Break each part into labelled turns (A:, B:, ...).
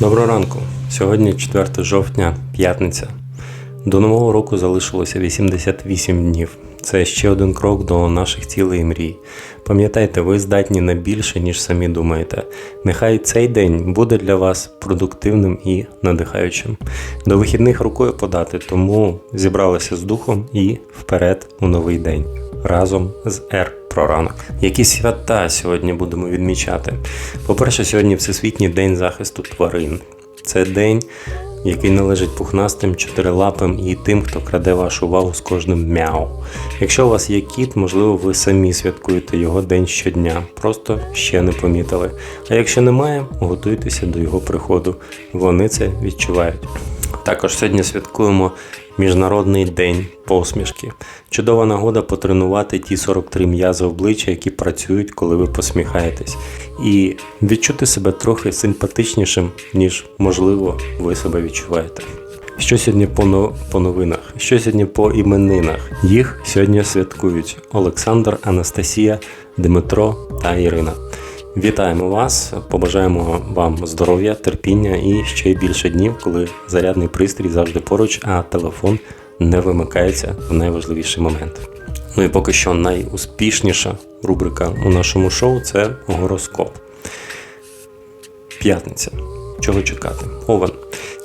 A: Доброго ранку. Сьогодні 4 жовтня, п'ятниця. До нового року залишилося 88 днів. Це ще один крок до наших цілей і мрій. Пам'ятайте, ви здатні на більше, ніж самі думаєте. Нехай цей день буде для вас продуктивним і надихаючим. До вихідних рукою подати, тому зібралися з духом і вперед у новий день разом з Р про ранок. Які свята сьогодні будемо відмічати? По-перше, сьогодні Всесвітній день захисту тварин. Це день, який належить пухнастим, чотирилапим і тим, хто краде вашу увагу з кожним мяу. Якщо у вас є кіт, можливо, ви самі святкуєте його день щодня, просто ще не помітили. А якщо немає, готуйтеся до його приходу. Вони це відчувають. Також сьогодні святкуємо Міжнародний день посмішки. Чудова нагода потренувати ті 43 м'язи обличчя, які працюють, коли ви посміхаєтесь, і відчути себе трохи симпатичнішим, ніж можливо ви себе відчуваєте. Що сьогодні по, но- по новинах? Що сьогодні по іменинах? Їх сьогодні святкують Олександр, Анастасія, Дмитро та Ірина. Вітаємо вас, побажаємо вам здоров'я, терпіння і ще більше днів, коли зарядний пристрій завжди поруч, а телефон не вимикається в найважливіший момент. Ну і поки що найуспішніша рубрика у нашому шоу це гороскоп. П'ятниця. Чого чекати? Овен.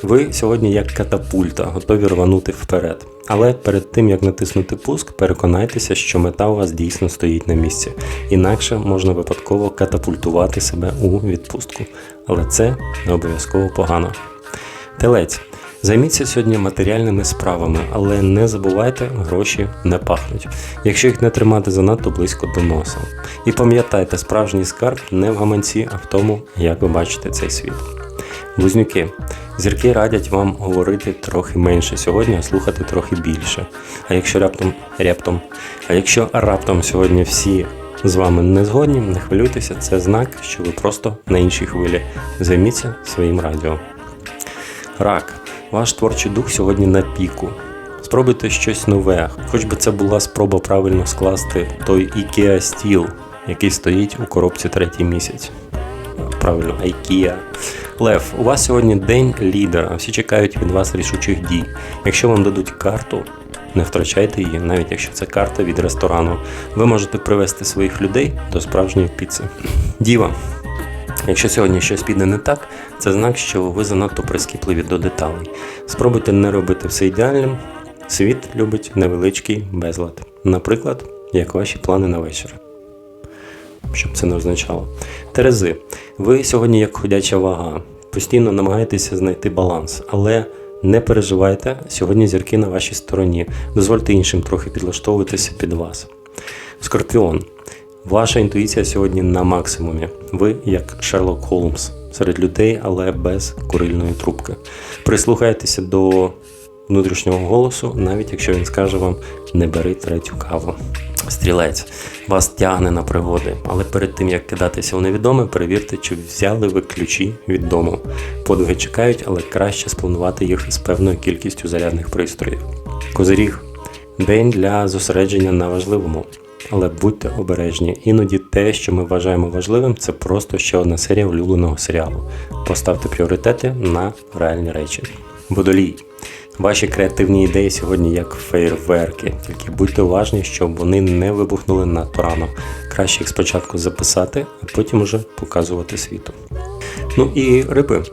A: Ви сьогодні як катапульта, готові рванути вперед. Але перед тим як натиснути пуск, переконайтеся, що мета у вас дійсно стоїть на місці. Інакше можна випадково катапультувати себе у відпустку. Але це не обов'язково погано. Телець. Займіться сьогодні матеріальними справами, але не забувайте, гроші не пахнуть, якщо їх не тримати занадто близько до носа. І пам'ятайте, справжній скарб не в гаманці, а в тому, як ви бачите цей світ. Близнюки. Зірки радять вам говорити трохи менше сьогодні, а слухати трохи більше. А якщо раптом раптом, а якщо раптом сьогодні всі з вами не згодні, не хвилюйтеся, це знак, що ви просто на іншій хвилі. Займіться своїм радіо. Рак. Ваш творчий дух сьогодні на піку. Спробуйте щось нове, хоч би це була спроба правильно скласти той IKEA стіл, який стоїть у коробці третій місяць. Правильно, IKEA. Лев, у вас сьогодні день лідера, всі чекають від вас рішучих дій. Якщо вам дадуть карту, не втрачайте її, навіть якщо це карта від ресторану. Ви можете привести своїх людей до справжньої піци. Діва. Якщо сьогодні щось піде не так, це знак, що ви занадто прискіпливі до деталей. Спробуйте не робити все ідеальним. Світ любить невеличкий безлад. Наприклад, як ваші плани на вечір. Щоб це не означало. Терези, ви сьогодні як ходяча вага. Постійно намагаєтеся знайти баланс, але не переживайте, сьогодні зірки на вашій стороні. Дозвольте іншим трохи підлаштовуватися під вас. Скорпіон. Ваша інтуїція сьогодні на максимумі. Ви як Шерлок Холмс серед людей, але без курильної трубки. Прислухайтеся до внутрішнього голосу, навіть якщо він скаже вам не бери третю каву. Стрілець вас тягне на пригоди, але перед тим як кидатися у невідоме, перевірте, чи взяли ви ключі від дому. Подвиги чекають, але краще спланувати їх з певною кількістю зарядних пристроїв. Козиріг день для зосередження на важливому. Але будьте обережні, іноді те, що ми вважаємо важливим, це просто ще одна серія улюбленого серіалу. Поставте пріоритети на реальні речі. Водолій. Ваші креативні ідеї сьогодні як фейерверки, тільки будьте уважні, щоб вони не вибухнули надто рано. Краще їх спочатку записати, а потім уже показувати світу. Ну і риби.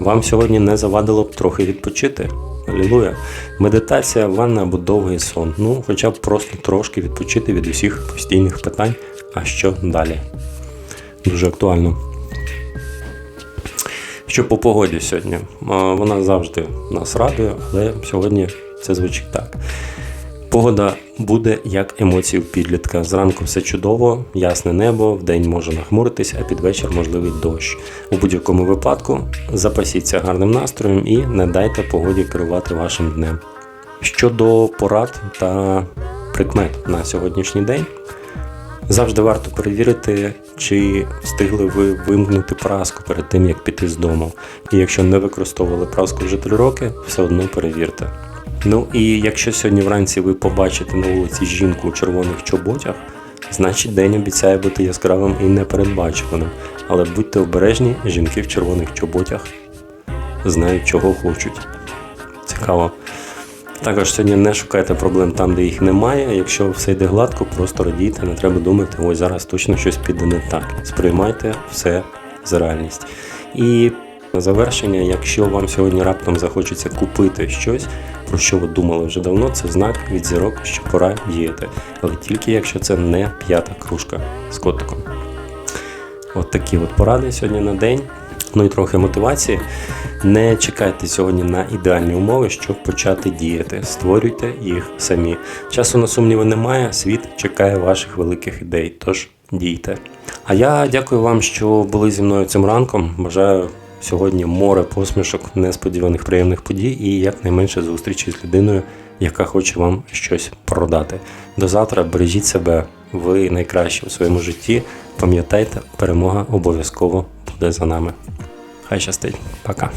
A: Вам сьогодні не завадило б трохи відпочити. Алілуя. Медитація, ванна або довгий сон. Ну, хоча б просто трошки відпочити від усіх постійних питань, а що далі. Дуже актуально. Що по погоді сьогодні? Вона завжди нас радує, але сьогодні це звучить так. Погода буде як емоції у підлітка. Зранку все чудово, ясне небо, вдень може нахмуритись, а під вечір можливий дощ. У будь-якому випадку запасіться гарним настроєм і не дайте погоді керувати вашим днем. Щодо порад та прикмет на сьогоднішній день, завжди варто перевірити, чи встигли ви вимкнути праску перед тим, як піти з дому. І якщо не використовували праску вже 3 роки, все одно перевірте. Ну і якщо сьогодні вранці ви побачите на вулиці жінку у червоних чоботях, значить день обіцяє бути яскравим і непередбачуваним. Але будьте обережні, жінки в червоних чоботях знають, чого хочуть. Цікаво. Також сьогодні не шукайте проблем там, де їх немає. Якщо все йде гладко, просто радійте, не треба думати, ой, зараз точно щось піде не так. Сприймайте все за реальність. І на завершення, якщо вам сьогодні раптом захочеться купити щось, про що ви думали вже давно, це знак від зірок, що пора діяти. Але тільки якщо це не п'ята кружка з котиком. От такі от поради сьогодні на день. Ну і трохи мотивації. Не чекайте сьогодні на ідеальні умови, щоб почати діяти. Створюйте їх самі. Часу на сумніви немає. Світ чекає ваших великих ідей. Тож дійте. А я дякую вам, що були зі мною цим ранком. Бажаю сьогодні море посмішок, несподіваних приємних подій і якнайменше зустрічі з людиною, яка хоче вам щось продати. До завтра бережіть себе. Ви найкращі у своєму житті. Пам'ятайте, перемога обов'язково буде за нами. Хай щастить. Пока.